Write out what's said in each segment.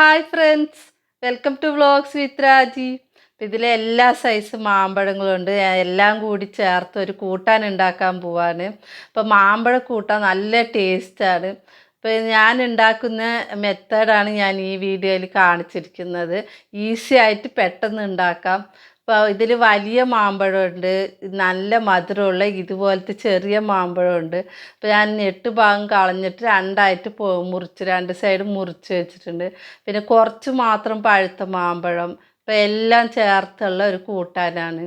Hi friends welcome to vlogs with Raji ഇതിലെ എല്ലാ size മാമ്പഴങ്ങളും ഉണ്ട്. ഞാൻ എല്ലാം കൂടി ചേർത്ത് ഒരു കൂട്ടാൻ ഉണ്ടാക്കാൻ പോവാണ്. അപ്പം മാമ്പഴ കൂട്ടാൻ നല്ല ടേസ്റ്റാണ് ഇപ്പോൾ ഞാൻ ഉണ്ടാക്കുന്ന മെത്തേഡാണ് ഞാൻ ഈ വീഡിയോയിൽ കാണിച്ചിരിക്കുന്നത്. ഈസി ആയിട്ട് പെട്ടെന്ന് ഉണ്ടാക്കാം. അപ്പോൾ ഇതിൽ വലിയ മാമ്പഴമുണ്ട് നല്ല മധുരമുള്ള ഇതുപോലത്തെ ചെറിയ മാമ്പഴമുണ്ട്. അപ്പോൾ ഞാൻ എട്ട് ഭാഗം കളഞ്ഞിട്ട് രണ്ടായിട്ട് മുറിച്ച് രണ്ട് സൈഡ് മുറിച്ച് വെച്ചിട്ടുണ്ട്. പിന്നെ കുറച്ച് മാത്രം പഴുത്ത മാമ്പഴം അപ്പോൾ എല്ലാം ചേർത്തുള്ള ഒരു കൂട്ടാനാണ്.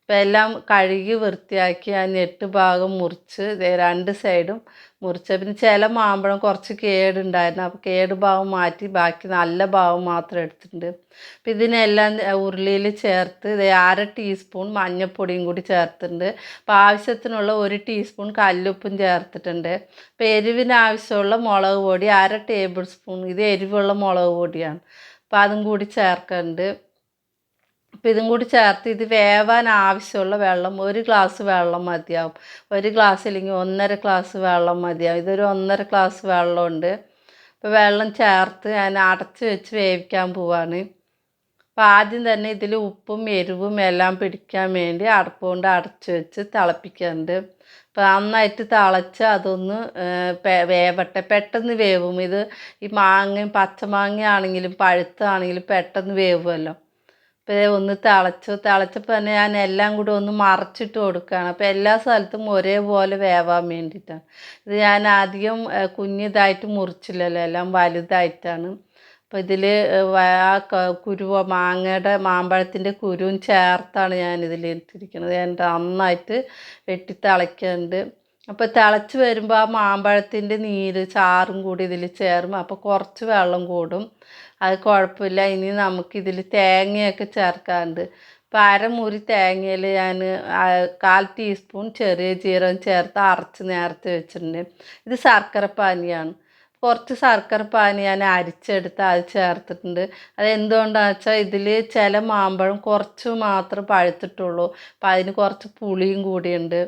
അപ്പോൾ എല്ലാം കഴുകി വൃത്തിയാക്കി ഞാൻ എട്ട് ഭാഗം മുറിച്ച് രണ്ട് സൈഡും മുറിച്ച്. പിന്നെ ചില മാമ്പഴം കുറച്ച് കേടുണ്ടായിരുന്നു. അപ്പോൾ കേട് ഭാവം മാറ്റി ബാക്കി നല്ല ഭാവം മാത്രം എടുത്തിട്ടുണ്ട്. അപ്പോൾ ഇതിനെല്ലാം ഉരുളിയിൽ ചേർത്ത് ദേ അര ടീസ്പൂൺ മഞ്ഞൾപ്പൊടിയും കൂടി ചേർത്തിട്ടുണ്ട്. അപ്പോൾ ആവശ്യത്തിനുള്ള ഒരു ടീസ്പൂൺ കല്ലുപ്പും ചേർത്തിട്ടുണ്ട്. അപ്പോൾ എരിവിന് ആവശ്യമുള്ള മുളക് പൊടി അര ടേബിൾ സ്പൂൺ. ഇത് എരിവുള്ള മുളക് പൊടിയാണ്. അപ്പോൾ അതും കൂടി ചേർക്കുന്നുണ്ട് അപ്പോൾ ഇതും കൂടി ചേർത്ത് ഇത് വേവാൻ ആവശ്യമുള്ള വെള്ളം ഒരു ഗ്ലാസ് വെള്ളം മതിയാവും. ഒരു ഗ്ലാസ് ഇല്ലെങ്കിൽ ഒന്നര ഗ്ലാസ് വെള്ളം മതിയാവും. ഇതൊരു ഒന്നര ഗ്ലാസ് വെള്ളമുണ്ട്. അപ്പോൾ വെള്ളം ചേർത്ത് ഞാൻ അടച്ച് വെച്ച് വേവിക്കാൻ പോവാണ്. അപ്പോൾ ആദ്യം തന്നെ ഇതിൽ ഉപ്പും എരിവും എല്ലാം പിടിക്കാൻ വേണ്ടി അടപ്പ് കൊണ്ട് അടച്ച് വെച്ച് തിളപ്പിക്കുന്നുണ്ട് അപ്പോൾ നന്നായിട്ട് തിളച്ച് അതൊന്ന് വേവട്ടെ. പെട്ടെന്ന് വേവും. ഇത് ഈ മാങ്ങയും പച്ചമാങ്ങയാണെങ്കിലും പഴുത്താണെങ്കിലും പെട്ടെന്ന് വേവുമല്ലോ. അപ്പോൾ ഒന്ന് തിളച്ചു തിളച്ചപ്പോൾ തന്നെ ഞാൻ എല്ലാം കൂടി ഒന്ന് മറച്ചിട്ട് കൊടുക്കുകയാണ്. അപ്പോൾ എല്ലാ സ്ഥലത്തും ഒരേപോലെ വേവാൻ വേണ്ടിയിട്ടാണ്. ഇത് ഞാൻ ആദ്യം കുഞ്ഞിതായിട്ട് മുറിച്ചില്ലല്ലോ എല്ലാം വലുതായിട്ടാണ്. അപ്പോൾ ഇതിൽ ആ കുരുവ മാങ്ങയുടെ മാമ്പഴത്തിന്റെ കുരുവും ചേർത്താണ് ഞാൻ ഇതിൽ ഇട്ടിരിക്കുന്നത്. ഞാൻ നന്നായിട്ട് വെട്ടി തിളയ്ക്കുന്നുണ്ട് അപ്പോൾ തിളച്ച് വരുമ്പോൾ ആ മാമ്പഴത്തിന്റെ നീര് ചാറും കൂടി ഇതിൽ ചേർന്ന് അപ്പോൾ കുറച്ച് വെള്ളം കൂടും. അത് കുഴപ്പമില്ല ഇനി നമുക്കിതിൽ തേങ്ങയൊക്കെ ചേർക്കാറുണ്ട് അപ്പോൾ അരമുറി തേങ്ങയിൽ ഞാൻ കാൽ ടീസ്പൂൺ ചെറിയ ജീരകം ചേർത്ത് അരച്ച് നേരത്തെ വെച്ചിട്ടുണ്ട്. ഇത് ശർക്കര പാനിയാണ്. കുറച്ച് ശർക്കര പാനി ഞാൻ അരിച്ചെടുത്ത് അത് ചേർത്തിട്ടുണ്ട്. അത് എന്തുകൊണ്ടാണെന്ന് വെച്ചാൽ ഇതിൽ ചില മാമ്പഴം കുറച്ച് മാത്രം പഴുത്തിട്ടുള്ളൂ. അപ്പോൾ അതിന് കുറച്ച് പുളിയും കൂടിയുണ്ട്.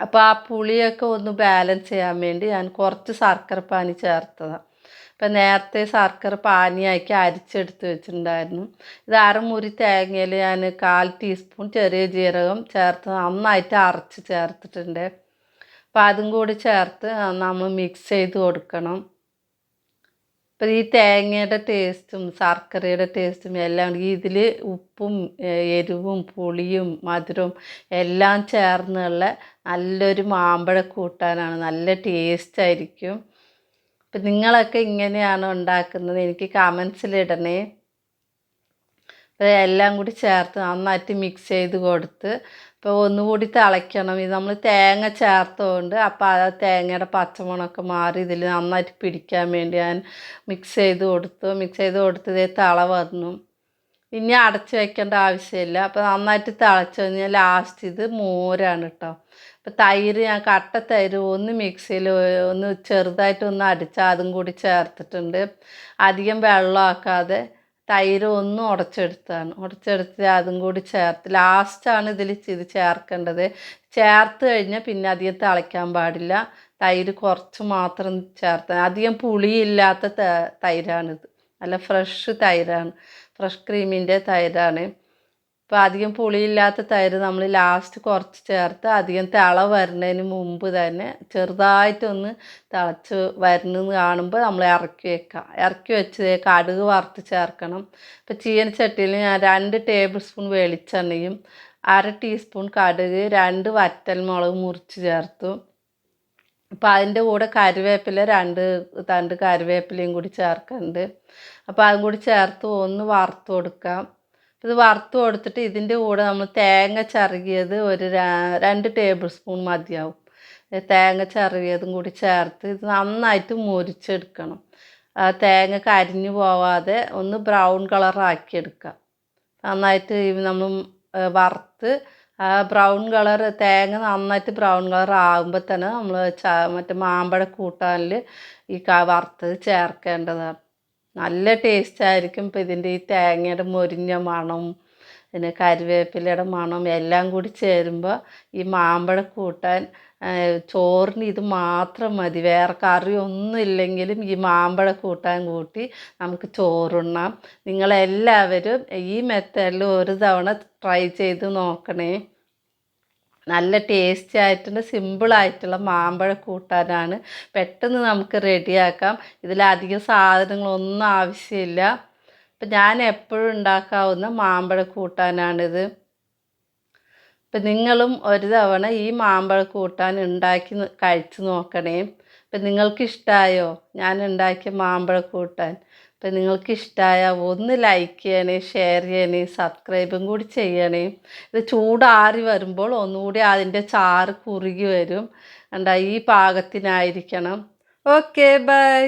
അപ്പോൾ ആ പുളിയൊക്കെ ഒന്ന് ബാലൻസ് ചെയ്യാൻ വേണ്ടി ഞാൻ കുറച്ച് ശർക്കര പാനി ചേർത്തതാണ് ഇപ്പം നേരത്തെ ശർക്കര പാനിയാക്കി അരിച്ചെടുത്ത് വെച്ചിട്ടുണ്ടായിരുന്നു. ഇത് അരമുറി തേങ്ങയിൽ ഞാൻ കാൽ ടീസ്പൂൺ ചെറിയ ജീരകം ചേർത്ത് നന്നായിട്ട് അരച്ച് ചേർത്തിട്ടുണ്ട്. അപ്പം അതും കൂടി ചേർത്ത് നമ്മൾ മിക്സ് ചെയ്ത് കൊടുക്കണം. അപ്പം ഈ തേങ്ങയുടെ ടേസ്റ്റും ശർക്കരയുടെ ടേസ്റ്റും എല്ലാം ഇതിൽ ഉപ്പും എരിവും പുളിയും മധുരവും എല്ലാം ചേർന്നുള്ള നല്ലൊരു മാമ്പഴ കൂട്ടാനാണ്. നല്ല ടേസ്റ്റ് ആയിരിക്കും. അപ്പം നിങ്ങളൊക്കെ ഇങ്ങനെയാണോ ഉണ്ടാക്കുന്നത്? എനിക്ക് കമൻസിലിടണേ അപ്പോൾ എല്ലാം കൂടി ചേർത്ത് നന്നായിട്ട് മിക്സ് ചെയ്ത് കൊടുത്ത് അപ്പോൾ ഒന്നുകൂടി തിളയ്ക്കണം. ഇത് നമ്മൾ തേങ്ങ ചേർത്തതുകൊണ്ട് അപ്പോൾ ആ തേങ്ങയുടെ പച്ചമണമൊക്കെ മാറി ഇതിൽ നന്നായിട്ട് പിടിക്കാൻ വേണ്ടി ഞാൻ മിക്സ് ചെയ്ത് കൊടുത്തു. മിക്സ് ചെയ്ത് കൊടുത്ത് ഇതേ തിള വന്നു. ഇനി അടച്ച് വെക്കേണ്ട ആവശ്യമില്ല. അപ്പോൾ നന്നായിട്ട് തിളച്ച് കഴിഞ്ഞാൽ ലാസ്റ്റ് ഇത് മോരാണ് കേട്ടോ അപ്പോൾ തൈര് ഞാൻ കട്ട തൈര് ഒന്ന് മിക്സിയിൽ ഒന്ന് ചെറുതായിട്ട് ഒന്ന് അടിച്ചാൽ അതും കൂടി ചേർത്തിട്ടുണ്ട്. അധികം വെള്ളമാക്കാതെ തൈര് ഒന്നും ഉടച്ചെടുത്താണ്. ഉടച്ചെടുത്ത് അതും കൂടി ചേർത്ത് ലാസ്റ്റാണ് ഇതിൽ ഇത് ചേർക്കേണ്ടത്. ചേർത്ത് കഴിഞ്ഞാൽ പിന്നെ അധികം തിളയ്ക്കാൻ പാടില്ല. തൈര് കുറച്ച് മാത്രം ചേർത്ത് അധികം പുളിയില്ലാത്ത തൈരാണിത്. നല്ല ഫ്രഷ് തൈരാണ്. ഫ്രഷ് ക്രീമിന്റെ തൈരാണ്. അപ്പോൾ അധികം പുളിയില്ലാത്ത തൈര് നമ്മൾ ലാസ്റ്റ് കുറച്ച് ചേർത്ത് അധികം തിള വരുന്നതിന് മുമ്പ് തന്നെ ചെറുതായിട്ടൊന്ന് തിളച്ച് വരുന്നെന്ന് കാണുമ്പോൾ നമ്മൾ ഇറക്കി വെക്കുക ഇറക്കി വെച്ച് കടുക് വറുത്ത് ചേർക്കണം. ഇപ്പോൾ ചീനച്ചട്ടിയിൽ ഞാൻ രണ്ട് ടേബിൾ സ്പൂൺ വെളിച്ചെണ്ണയും അര ടീസ്പൂൺ കടുക് രണ്ട് വറ്റൽമുളക് മുറിച്ച് ചേർത്തു. അപ്പോൾ അതിന്റെ കൂടെ കറിവേപ്പില രണ്ട് തണ്ട് കറിവേപ്പിലയും കൂടി ചേർക്കുന്നുണ്ട് അപ്പോൾ അതും കൂടി ചേർത്ത് ഒന്ന് വറുത്ത് കൊടുക്കാം. ഇത് വറുത്ത് കൊടുത്തിട്ട് ഇതിന്റെ കൂടെ നമ്മൾ തേങ്ങ ചിറകിയത് ഒരു രണ്ട് ടേബിൾ സ്പൂൺ മതിയാവും. തേങ്ങ ചിറകിയതും കൂടി ചേർത്ത് ഇത് നന്നായിട്ട് മുരിച്ചെടുക്കണം. തേങ്ങ കരിഞ്ഞു പോവാതെ ഒന്ന് ബ്രൗൺ കളറാക്കി എടുക്കുക നന്നായിട്ട് നമ്മൾ വറുത്ത് ബ്രൗൺ കളർ തേങ്ങ നന്നായിട്ട് ബ്രൗൺ കളർ ആകുമ്പോൾ തന്നെ നമ്മൾ മറ്റേ മാമ്പഴ കൂട്ടാനിൽ ഈ വറുത്തത് ചേർക്കേണ്ടതാണ്. നല്ല ടേസ്റ്റ് ആയിരിക്കും ഇപ്പോൾ ഇതിന്റെ ഈ തേങ്ങയുടെ മൊരിഞ്ഞ മണം പിന്നെ കരിവേപ്പിലയുടെ മണം എല്ലാം കൂടി ചേരുമ്പോൾ ഈ മാമ്പഴ കൂട്ടാൻ ചോറിന് ഇത് മാത്രം മതി. വേറെ കറി ഒന്നും ഇല്ലെങ്കിലും ഈ മാമ്പഴ കൂട്ടാൻ കൂട്ടി നമുക്ക് ചോറുണ്ണാം. നിങ്ങളെല്ലാവരും ഈ മെത്തേഡിൽ ഒരു തവണ ട്രൈ ചെയ്ത് നോക്കണേ. നല്ല ടേസ്റ്റി ആയിട്ടുള്ള സിമ്പിളായിട്ടുള്ള മാമ്പഴ കൂട്ടാനാണ് പെട്ടെന്ന് നമുക്ക് റെഡിയാക്കാം. ഇതിലധികം സാധനങ്ങളൊന്നും ആവശ്യമില്ല. ഇപ്പം ഞാൻ എപ്പോഴും ഉണ്ടാക്കാവുന്ന മാമ്പഴ കൂട്ടാനാണിത്. ഇപ്പം നിങ്ങളും ഒരു തവണ ഈ മാമ്പഴ കൂട്ടാൻ ഉണ്ടാക്കി കഴിച്ചു നോക്കണേ. ഇപ്പം നിങ്ങൾക്ക് ഇഷ്ടമായോ ഞാൻ ഉണ്ടാക്കിയ മാമ്പഴ കൂട്ടാൻ. ഇപ്പം നിങ്ങൾക്ക് ഇഷ്ടമായ ഒന്ന് ലൈക്ക് ചെയ്യണേ ഷെയർ ചെയ്യണേ സബ്സ്ക്രൈബും കൂടി ചെയ്യണേ. ഇത് ചൂടാറി വരുമ്പോൾ ഒന്നുകൂടി അതിന്റെ ചാറ് കുറുകി വരും. എന്താ ഈ പാകത്തിനായിരിക്കണം. Okay bye